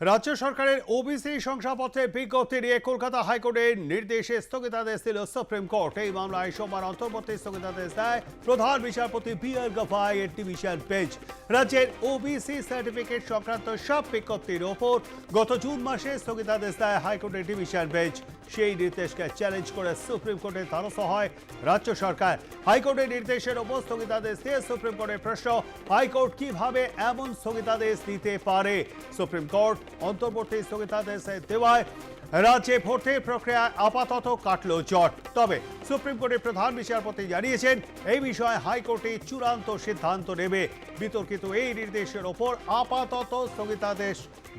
রাজ্য সরকারের ওবিসি শংসাপত্রে বিজ্ঞপ্তি নিয়ে কলকাতা হাইকোর্টের নির্দেশে স্থগিতাদেশ দিল সুপ্রিম কোর্ট। এই মামলায় সোমবার অন্তর্বর্তী স্থগিতাদেশ দেয় প্রধান বিচারপতি বি আর গভাই এর ডিভিশন বেঞ্চ। রাজ্যের ওবিসি সার্টিফিকেট সংক্রান্ত সব বিজ্ঞপ্তির ওপর গত জুন মাসে স্থগিতাদেশ দেয় হাইকোর্টের ডিভিশন বেঞ্চ। সেই নির্দেশকে চ্যালেঞ্জ করে সুপ্রিম কোর্টের দ্বারস্থ হয় রাজ্য সরকার। হাইকোর্টের নির্দেশের ওপর স্থগিতাদেশ দিয়ে সুপ্রিম কোর্টের প্রশ্ন, হাইকোর্ট কীভাবে এমন স্থগিতাদেশ দিতে পারে? সুপ্রিম কোর্ট অন্তর্বর্তী স্থগিতাদেশ দেওয়ায় রাজ্যে ভর্তির প্রক্রিয়া আপাতত কাটল জট। তবে সুপ্রিম কোর্টের প্রধান বিচারপতি জানিয়েছেন, এই বিষয়ে হাইকোর্টে চূড়ান্ত সিদ্ধান্ত নেবে। বিতর্কিত এই নির্দেশের ওপর আপাতত স্থগিতাদেশ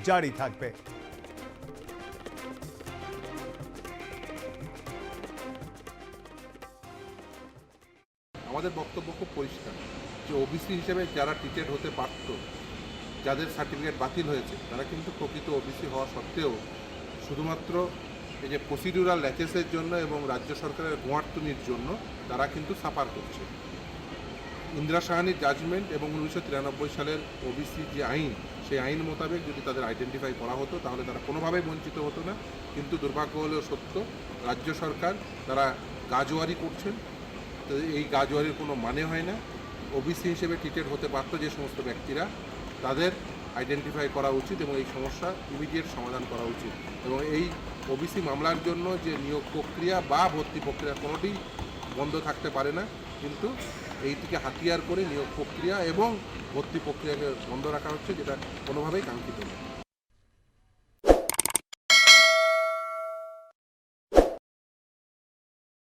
জারি থাকবে। আমাদের বক্তব্য খুব পরিষ্কার যে ওবিসি হিসেবে যারা টিকেট হতে পারত, যাদের সার্টিফিকেট বাতিল হয়েছে, তারা কিন্তু প্রকৃত ওবিসি হওয়া সত্ত্বেও শুধুমাত্র এই যে প্রসিডিউরাল ল্যাচেসের জন্য এবং রাজ্য সরকারের গোয়ার্তুনির জন্য তারা কিন্তু সাফার করছে। ইন্দিরা সাহানির জাজমেন্ট এবং উনিশশো তিরানব্বই সালের ওবিসি যে আইন, সেই আইন মোতাবেক যদি তাদের আইডেন্টিফাই করা হতো, তাহলে তারা কোনোভাবেই বঞ্চিত হতো না। কিন্তু দুর্ভাগ্য হলেও সত্য, রাজ্য সরকার তারা গাজোয়ারি করছেন। তো এই গাজোয়ারির কোনো মানে হয় না। ওবিসি হিসেবে ট্রিটেড হতে পারত যে সমস্ত ব্যক্তিরা। তাদের আইডেন্টিফাই করা উচিত এবং এই সমস্যা ইমিডিয়েট সমাধান করা উচিত। এবং এই ওবিসি মামলার জন্য যে নিয়োগ প্রক্রিয়া বা ভর্তি প্রক্রিয়া কোনোটি বন্ধ থাকতে পারে না, কিন্তু এইটিকে হাতিয়ার করে নিয়োগ প্রক্রিয়া এবং ভর্তি প্রক্রিয়াকে বন্ধ রাখা হচ্ছে, যেটা কোনোভাবেই কাঙ্ক্ষিত নয়।